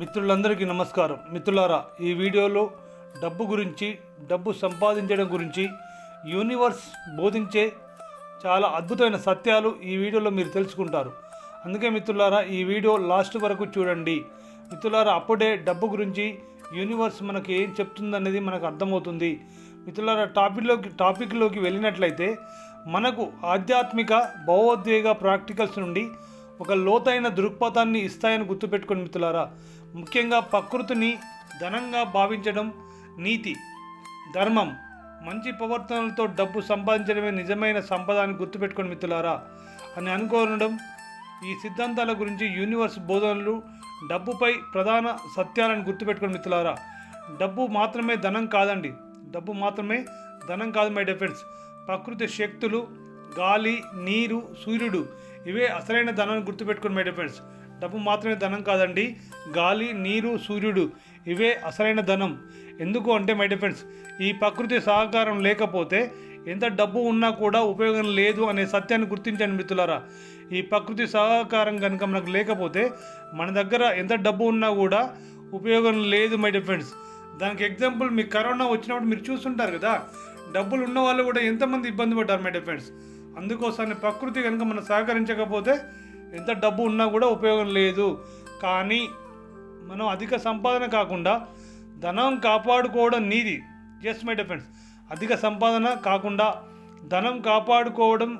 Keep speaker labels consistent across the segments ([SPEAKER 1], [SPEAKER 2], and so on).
[SPEAKER 1] మిత్రులందరికీ నమస్కారం. మిత్రులారా ఈ వీడియోలో డబ్బు గురించి డబ్బు సంపాదించడం గురించి యూనివర్స్ బోధించే చాలా అద్భుతమైన సత్యాలు ఈ వీడియోలో మీరు తెలుసుకుంటారు. అందుకే మిత్రులారా ఈ వీడియో లాస్ట్ వరకు చూడండి. మిత్రులారా అప్పుడే డబ్బు గురించి యూనివర్స్ మనకి ఏం చెప్తుందనేది మనకు అర్థమవుతుంది. మిత్రులారా టాపిక్లోకి టాపిక్లోకి వెళ్ళినట్లయితే మనకు ఆధ్యాత్మిక భావోద్వేగ ప్రాక్టికల్స్ నుండి ఒక లోతైన దృక్పథాన్ని ఇస్తాయని గుర్తుపెట్టుకోండి మిత్రులారా. ముఖ్యంగా ప్రకృతిని ధనంగా భావించడం నీతి ధర్మం మంచి ప్రవర్తనలతో డబ్బు సంపాదించడమే నిజమైన సంపద అని గుర్తుపెట్టుకోండి మిత్రులారా. అని అనుకోనడం ఈ సిద్ధాంతాల గురించి యూనివర్స్ బోధనలు డబ్బుపై ప్రధాన సత్యాలను గుర్తుపెట్టుకోండి మిత్రులారా. డబ్బు మాత్రమే ధనం కాదండి. డబ్బు మాత్రమే ధనం కాదు మై డిఫెండ్స్ ప్రకృతి శక్తులు గాలి నీరు సూర్యుడు ఇవే అసలైన ధనాన్ని గుర్తుపెట్టుకోండి మై డిఫెండ్స్ డబ్బు మాత్రమే ధనం కాదండి. గాలి నీరు సూర్యుడు ఇవే అసలైన ధనం. ఎందుకు అంటే మై డిఫెండ్స్ ఈ ప్రకృతి సహకారం లేకపోతే ఎంత డబ్బు ఉన్నా కూడా ఉపయోగం లేదు అనే సత్యాన్ని గుర్తించండి మిత్రులారా. ఈ ప్రకృతి సహకారం కనుక మనకు లేకపోతే మన దగ్గర ఎంత డబ్బు ఉన్నా కూడా ఉపయోగం లేదు మై డిఫెండ్స్ దానికి ఎగ్జాంపుల్ మీకు కరోనా వచ్చినప్పుడు మీరు చూస్తుంటారు కదా డబ్బులు ఉన్న వాళ్ళు కూడా ఎంతమంది ఇబ్బంది పడ్డారు మై డిఫెండ్స్ అందుకోసమే ప్రకృతి కనుక మనం సహకరించకపోతే ఎంత డబ్బు ఉన్నా కూడా ఉపయోగం లేదు. కానీ మనం అధిక సంపాదన కాకుండా ధనం కాపాడుకోవడం నీది. ఎస్ మై డిఫెన్స్ అధిక సంపాదన కాకుండా ధనం కాపాడుకోవడం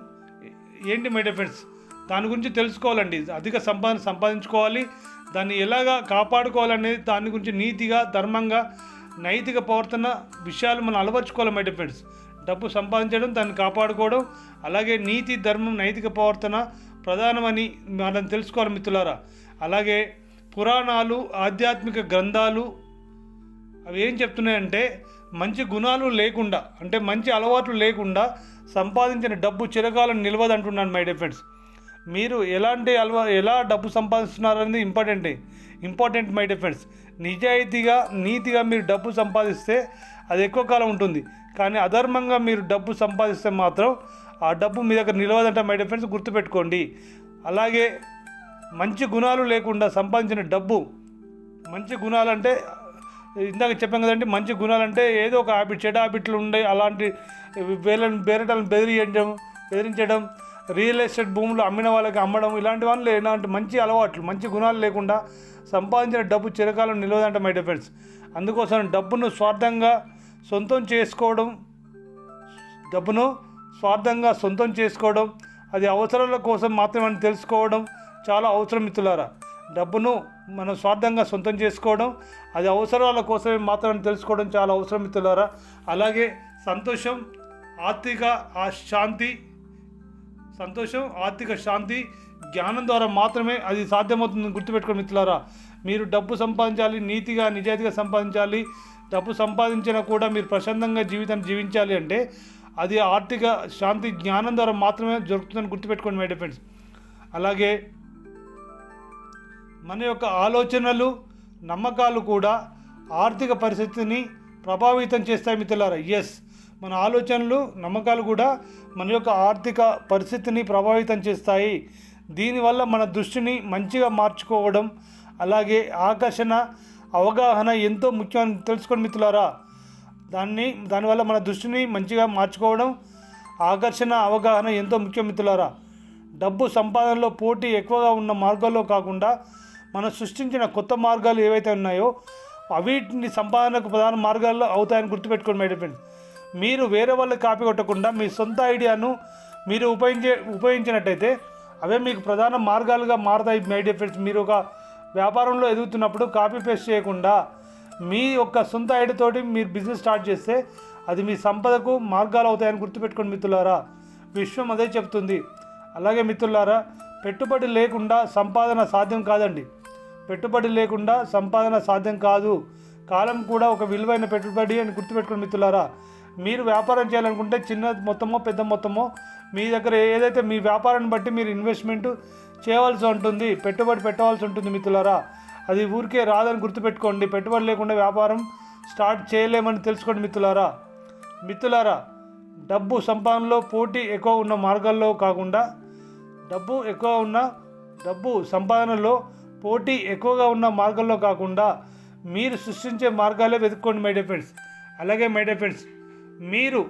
[SPEAKER 1] ఏంటి మై డిఫెన్స్ దాని గురించి తెలుసుకోవాలండి. అధిక సంపాదన సంపాదించుకోవాలి. దాన్ని ఎలాగా కాపాడుకోవాలనేది దాని గురించి నీతిగా ధర్మంగా నైతిక ప్రవర్తన విషయాలు మనం అలవర్చుకోవాలి మై డిఫెండ్స్ డబ్బు సంపాదించడం దాన్ని కాపాడుకోవడం అలాగే నీతి ధర్మం నైతిక ప్రవర్తన ప్రధానమని మనం తెలుసుకోవాలి మిత్రులారా. అలాగే పురాణాలు ఆధ్యాత్మిక గ్రంథాలు అవి ఏం చెప్తున్నాయంటే మంచి గుణాలు లేకుండా అంటే మంచి అలవాట్లు లేకుండా సంపాదించిన డబ్బు చిరకాలం నిలవదు అంటున్నాను మై డిఫెండ్స్ మీరు ఎలాంటి అలవా ఎలా డబ్బు సంపాదిస్తున్నారనేది ఇంపార్టెంట్ ఇంపార్టెంట్ మై డిఫెండ్స్ నిజాయితీగా నీతిగా మీరు డబ్బు సంపాదిస్తే అది ఎక్కువ కాలం ఉంటుంది. కానీ అధర్మంగా మీరు డబ్బు సంపాదిస్తే మాత్రం ఆ డబ్బు మీ దగ్గర నిలవదంట మై డిఫెండ్స్ గుర్తుపెట్టుకోండి. అలాగే మంచి గుణాలు లేకుండా సంపాదించిన డబ్బు మంచి గుణాలంటే ఇందాక చెప్పాం కదండి మంచి గుణాలంటే ఏదో ఒక హ్యాబిట్ చెడు హ్యాబిట్లు ఉండే అలాంటి వేలను బేరటాలను బెదిరించడం బెదిరించడం రియల్ ఎస్టేట్ భూములు అమ్మిన వాళ్ళకి అమ్మడం ఇలాంటి వాళ్ళు ఇలాంటి మంచి అలవాట్లు మంచి గుణాలు లేకుండా సంపాదించిన డబ్బు చిరకాలం నిలవదంట మై డిఫెండ్స్ అందుకోసం డబ్బును స్వార్థంగా సొంతం చేసుకోవడం డబ్బును స్వార్థంగా సొంతం చేసుకోవడం అది అవసరాల కోసం మాత్రమే అని తెలుసుకోవడం చాలా అవసరం మిత్రులారా. డబ్బును మనం స్వార్థంగా సొంతం చేసుకోవడం అది అవసరాల కోసమే మాత్రమే తెలుసుకోవడం చాలా అవసరం మిత్రులారా. అలాగే సంతోషం ఆర్థిక ఆ శాంతి సంతోషం ఆర్థిక శాంతి జ్ఞానం ద్వారా మాత్రమే అది సాధ్యమవుతుందని గుర్తుపెట్టుకోండి మిత్రులారా. మీరు డబ్బు సంపాదించాలి నీతిగా నిజాయితీగా సంపాదించాలి డబ్బు సంపాదించినా కూడా మీరు ప్రశాంతంగా జీవితాన్ని జీవించాలి అంటే అది ఆర్థిక శాంతి జ్ఞానం ద్వారా మాత్రమే దొరుకుతుందని గుర్తుపెట్టుకోండి మై డిఫెండ్స్ అలాగే మన యొక్క ఆలోచనలు నమ్మకాలు కూడా ఆర్థిక పరిస్థితిని ప్రభావితం చేస్తాయి మిత్రులారా. ఎస్ మన ఆలోచనలు నమ్మకాలు కూడా మన యొక్క ఆర్థిక పరిస్థితిని ప్రభావితం చేస్తాయి. దీనివల్ల మన దృష్టిని మంచిగా మార్చుకోవడం అలాగే ఆకర్షణ అవగాహన ఎంతో ముఖ్యమని తెలుసుకోండి మిత్రులారా. దాన్ని దానివల్ల మన దృష్టిని మంచిగా మార్చుకోవడం ఆకర్షణ అవగాహన ఎంతో ముఖ్యం మిత్రులారా. డబ్బు సంపాదనలో పోటీ ఎక్కువగా ఉన్న మార్గాల్లో కాకుండా మనం సృష్టించిన కొత్త మార్గాలు ఏవైతే ఉన్నాయో అవిటిని సంపాదనకు ప్రధాన మార్గాల్లో అవుతాయని గుర్తుపెట్టుకోండి మై ఫ్రెండ్స్ మీరు వేరే వాళ్ళకి కాపీ కొట్టకుండా మీ సొంత ఐడియాను మీరు ఉపయోగించే ఉపయోగించినట్టయితే అవే మీకు ప్రధాన మార్గాలుగా మారుతాయి మై ఫ్రెండ్స్ మీరు ఒక వ్యాపారంలో ఎదుగుతున్నప్పుడు కాపీ పేస్ట్ చేయకుండా మీ యొక్క సొంత ఐడియాతోటి మీరు బిజినెస్ స్టార్ట్ చేస్తే అది మీ సంపదకు మార్గాలు అవుతాయని గుర్తుపెట్టుకోండి మిత్రులారా. విశ్వం అదే చెప్తుంది అలాగే మిత్రులారా పెట్టుబడి లేకుండా సంపాదన సాధ్యం కాదండి. పెట్టుబడి లేకుండా సంపాదన సాధ్యం కాదు. కాలం కూడా ఒక విలువైన పెట్టుబడి అని గుర్తుపెట్టుకోండి మిత్రులారా. మీరు వ్యాపారం చేయాలనుకుంటే చిన్న మొత్తమో పెద్ద మొత్తమో మీ దగ్గర ఏదైతే మీ వ్యాపారాన్ని బట్టి మీరు ఇన్వెస్ట్మెంట్ చేయవలసి ఉంటుంది పెట్టుబడి పెట్టవలసి ఉంటుంది మిత్రులారా. అది ఊరికే రాదని గుర్తుపెట్టుకోండి. పెట్టుబడి లేకుండా వ్యాపారం స్టార్ట్ చేయలేమని తెలుసుకోండి మిత్రులారా. మిత్రులారా డబ్బు సంపాదనలో పోటీ ఎక్కువ ఉన్న మార్గాల్లో కాకుండా డబ్బు ఎక్కువ ఉన్న డబ్బు సంపాదనలో పోటీ ఎక్కువగా ఉన్న మార్గంలో కాకుండా మీరు సృష్టించే మార్గాలే వెతుక్కోండి మై డియర్ ఫ్రెండ్స్ అలాగే మై డియర్ ఫ్రెండ్స్ మీరు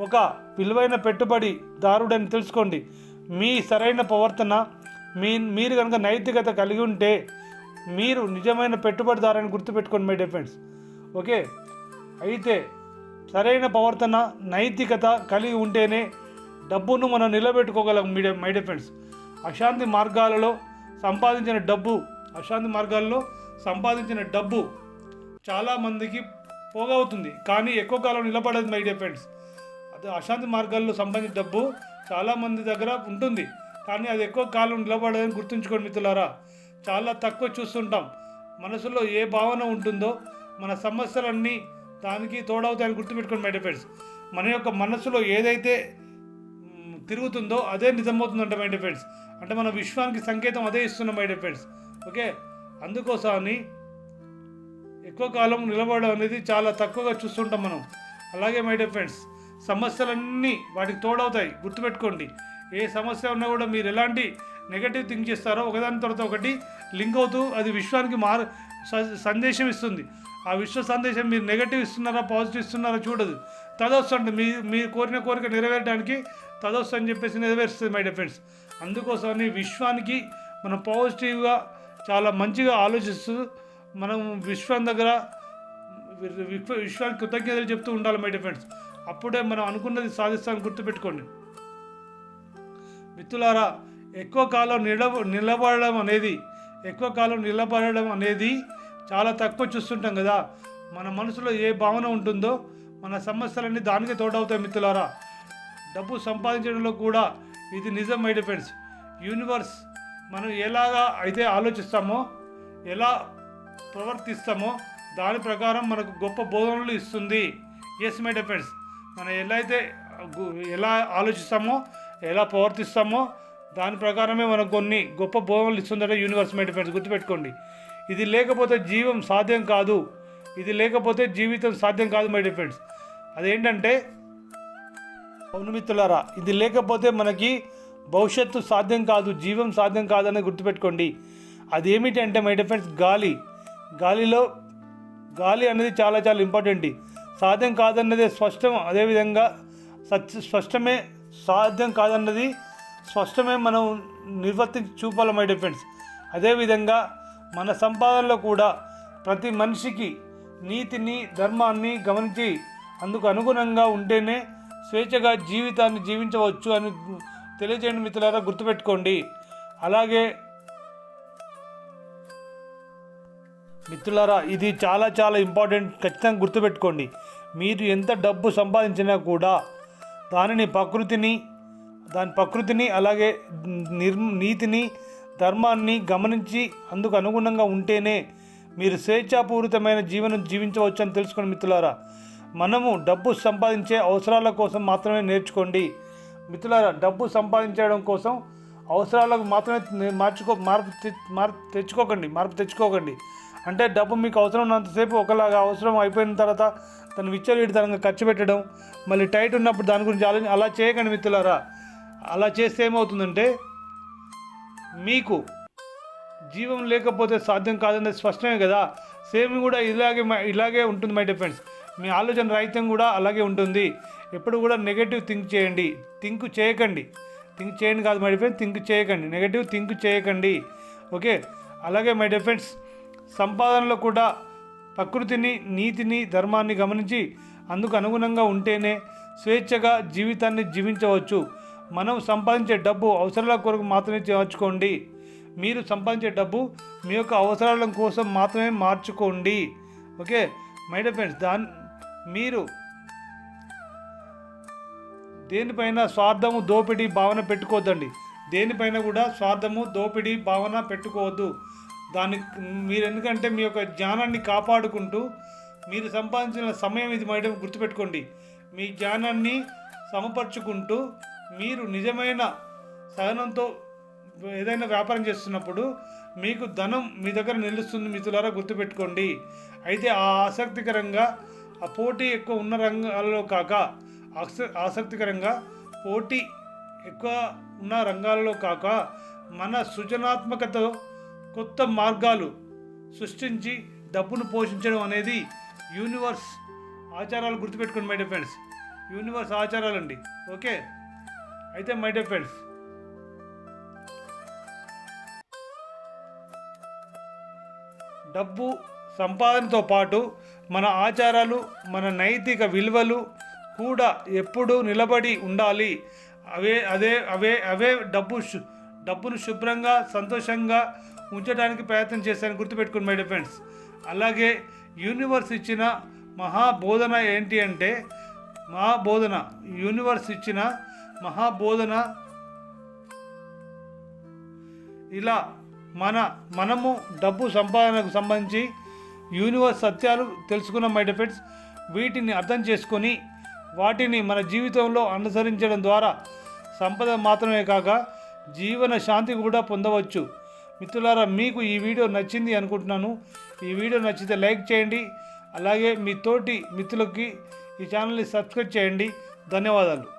[SPEAKER 1] ఒక విలువైన పెట్టుబడి దారుడని తెలుసుకోండి. మీ సరైన ప్రవర్తన మీ మీరు కనుక నైతికత కలిగి ఉంటే మీరు నిజమైన పెట్టుబడిదారని గుర్తుపెట్టుకోండి మై డియర్ ఓకే అయితే సరైన ప్రవర్తన నైతికత కలిగి ఉంటేనే డబ్బును మనం నిలబెట్టుకోగలం మీ మై డియర్ అశాంతి మార్గాలలో సంపాదించిన డబ్బు అశాంతి మార్గాల్లో సంపాదించిన డబ్బు చాలామందికి పోగవుతుంది. కానీ ఎక్కువ కాలం నిలబడదు మై డియర్ ఫ్రెండ్స్ అది అశాంతి మార్గాల్లో సంబంధించిన డబ్బు చాలామంది దగ్గర ఉంటుంది. కానీ అది ఎక్కువ కాలం నిలబడదని గుర్తుంచుకోండి మిత్రులారా. చాలా తక్కువ చూస్తుంటాం. మనసులో ఏ భావన ఉంటుందో మన సమస్యలన్నీ దానికి తోడవుతాయని గుర్తుపెట్టుకోండి మై ఫ్రెండ్స్ మన యొక్క మనసులో ఏదైతే తిరుగుతుందో అదే నిజమవుతుందంట మై డియర్ ఫ్రెండ్స్ అంటే మన విశ్వానికి సంకేతం అదే ఇస్తున్నాం మై ఫ్రెండ్స్ ఓకే? అందుకోసమని ఎక్కువ కాలం నిలబడడం అనేది చాలా తక్కువగా చూస్తుంటాం మనం. అలాగే మై డియర్ ఫ్రెండ్స్ సమస్యలన్నీ వాటికి తోడవుతాయి. గుర్తుపెట్టుకోండి. ఏ సమస్య ఉన్నా కూడా మీరు ఎలాంటి నెగటివ్ థింక్ చేస్తారో ఒకదాని తర్వాత ఒకటి లింక్ అవుతూ అది విశ్వానికి మారు స- సందేశం ఇస్తుంది. ఆ విశ్వ సందేశం మీరు నెగటివ్ ఇస్తున్నారా పాజిటివ్ ఇస్తున్నారా చూడదు. తదొస్తండి మీ మీరు కోరిన కోరిక నెరవేరడానికి తదొస్తు అని చెప్పేసి నెరవేరుస్తుంది మై డిఫెండ్స్ అందుకోసమని విశ్వానికి మనం పాజిటివ్గా చాలా మంచిగా ఆలోచిస్తూ మనం విశ్వం దగ్గర విశ్వ విశ్వానికి కృతజ్ఞతలు చెప్తూ ఉండాలి మై డిఫెండ్స్ ఫ్రెండ్స్ అప్పుడే మనం అనుకున్నది సాధిస్తామని గుర్తుపెట్టుకోండి. మిత్రులారా ఎక్కువ కాలం నిలబ నిలబడడం అనేది ఎక్కువ కాలం నిలబడడం అనేది చాలా తక్కువ చూస్తుంటాం కదా. మన మనసులో ఏ భావన ఉంటుందో మన సమస్యలన్నీ దానికే తోడవుతాయి మిత్రులారా. డబ్బు సంపాదించడంలో కూడా ఇది నిజం మై ఫ్రెండ్స్ యూనివర్స్ మనం ఎలాగా అయితే ఆలోచిస్తామో ఎలా ప్రవర్తిస్తామో దాని ప్రకారం మనకు గొప్ప బోధనలు ఇస్తుంది. ఎస్ మై ఫ్రెండ్స్ మనం ఎలా అయితే ఎలా ఆలోచిస్తామో ఎలా ప్రవర్తిస్తామో దాని ప్రకారమే మనకు కొన్ని గొప్ప బోధనలు ఇస్తుందట యూనివర్స్ మై ఫ్రెండ్స్ గుర్తుపెట్టుకోండి. ఇది లేకపోతే జీవం సాధ్యం కాదు. ఇది లేకపోతే జీవితం సాధ్యం కాదు మై డియర్ ఫ్రెండ్స్ అదేంటంటే అవును మిత్రులారా ఇది లేకపోతే మనకి భవిష్యత్తు సాధ్యం కాదు జీవం సాధ్యం కాదని గుర్తుపెట్టుకోండి. అది ఏమిటి అంటే మై డిఫరెన్స్ గాలి. గాలిలో గాలి అనేది చాలా చాలా ఇంపార్టెంట్ సాధ్యం కాదన్నది స్పష్టం. అదేవిధంగా సత్య స్పష్టమే సాధ్యం కాదన్నది స్పష్టమే మనం నిర్వర్తించి చూపాలి మై డిఫరెన్స్ అదేవిధంగా మన సంపాదనలో కూడా ప్రతి మనిషికి నీతిని ధర్మాన్ని గమనించి అందుకు అనుగుణంగా ఉంటేనే స్వేచ్ఛగా జీవితాన్ని జీవించవచ్చు అని తెలియజేయండి మిత్రులారా గుర్తుపెట్టుకోండి. అలాగే మిత్రులారా ఇది చాలా చాలా ఇంపార్టెంట్ ఖచ్చితంగా గుర్తుపెట్టుకోండి. మీరు ఎంత డబ్బు సంపాదించినా కూడా దానిని ప్రకృతిని దాని ప్రకృతిని అలాగే నిర్ నీతిని ధర్మాన్ని గమనించి అందుకు అనుగుణంగా ఉంటేనే మీరు స్వేచ్ఛాపూరితమైన జీవనం జీవించవచ్చు అని తెలుసుకోండి మిత్రులారా మనము డబ్బు సంపాదించే అవసరాల కోసం మాత్రమే నేర్చుకోండి. మిత్రులారా డబ్బు సంపాదించడం కోసం అవసరాలకు మాత్రమే మార్చుకో మార్పు మార్పు తెచ్చుకోకండి మార్పు తెచ్చుకోకండి. అంటే డబ్బు మీకు అవసరం ఉన్నంతసేపు ఒకలాగా అవసరం అయిపోయిన తర్వాత తను విచ్చలవిడితనంగా ఖర్చు పెట్టడం మళ్ళీ టైట్ ఉన్నప్పుడు దాని గురించి ఆలోచన అలా చేయకండి మిత్రులారా. అలా చేస్తే ఏమవుతుందంటే మీకు జీవం లేకపోతే సాధ్యం కాదనేది స్పష్టమే కదా? సేమ్ కూడా ఇలాగే ఇలాగే ఉంటుంది మై డిఫెండ్స్ మీ ఆలోచన రహితం కూడా అలాగే ఉంటుంది. ఎప్పుడు కూడా నెగటివ్ థింక్ చేయండి. థింక్ చేయకండి. థింక్ చేయండి కాదు మై డిఫెండ్స్ థింక్ చేయకండి. నెగటివ్ థింక్ చేయకండి. ఓకే అలాగే మై డిఫెండ్స్ సంపాదనలో కూడా ప్రకృతిని నీతిని ధర్మాన్ని గమనించి అందుకు అనుగుణంగా ఉంటేనే స్వేచ్ఛగా జీవితాన్ని జీవించవచ్చు. మనం సంపాదించే డబ్బు అవసరాల కొరకు మాత్రమే మార్చుకోండి మీరు సంపాదించే డబ్బు మీ యొక్క అవసరాల కోసం మాత్రమే మార్చుకోండి. ఓకే? మై డియర్ ఫ్రెండ్స్ దాని మీరు దేనిపైన స్వార్థము దోపిడీ భావన పెట్టుకోవద్దండి. దేనిపైన కూడా స్వార్థము దోపిడీ భావన పెట్టుకోవద్దు. దాన్ని మీరు ఎందుకంటే మీ యొక్క జ్ఞానాన్ని కాపాడుకుంటూ మీరు సంపాదించిన సమయం ఇది మేడం గుర్తుపెట్టుకోండి. మీ జ్ఞానాన్ని సమపరుచుకుంటూ మీరు నిజమైన సహనంతో ఏదైనా వ్యాపారం చేస్తున్నప్పుడు మీకు ధనం మీ దగ్గర నిలుస్తుంది మిత్రులారా గుర్తుపెట్టుకోండి. అయితే ఆ ఆసక్తికరంగా ఆ పోటీ ఎక్కువ ఉన్న రంగాల్లో కాక ఆస- ఆసక్తికరంగా పోటీ ఎక్కువ ఉన్న రంగాల్లో కాక మన సృజనాత్మకతో కొత్త మార్గాలు సృష్టించి డబ్బును పోషించడం అనేది యూనివర్స్ ఆచారాలు గుర్తుపెట్టుకోండి మై డిఫెండ్స్ యూనివర్స్ ఆచారాలు అండి ఓకే? అయితే మై డియర్ ఫ్రెండ్స్ డబ్బు సంపాదనతో పాటు మన ఆచారాలు మన నైతిక విలువలు కూడా ఎప్పుడూ నిలబడి ఉండాలి. అవే అదే అవే అవే డబ్బు డబ్బును శుభ్రంగా సంతోషంగా ఉంచడానికి ప్రయత్నం చేశాను గుర్తుపెట్టుకుని మై ఫ్రెండ్స్ అలాగే యూనివర్స్ ఇచ్చిన మహాబోధన ఏంటి అంటే మహాబోధన యూనివర్స్ ఇచ్చిన మహాబోధన. ఇలా మన మనము డబ్బు సంపాదనకు సంబంధించి యూనివర్స్ సత్యాలు తెలుసుకున్న మై డిఫెండ్స్ వీటిని అర్థం చేసుకొని వాటిని మన జీవితంలో అనుసరించడం ద్వారా సంపద మాత్రమే కాక జీవన శాంతి కూడా పొందవచ్చు. మిత్రులారా మీకు ఈ వీడియో నచ్చింది అనుకుంటున్నాను. ఈ వీడియో నచ్చితే లైక్ చేయండి. అలాగే మీ తోటి మిత్రులకి ఈ ఛానల్ని సబ్స్క్రైబ్ చేయండి. ధన్యవాదాలు.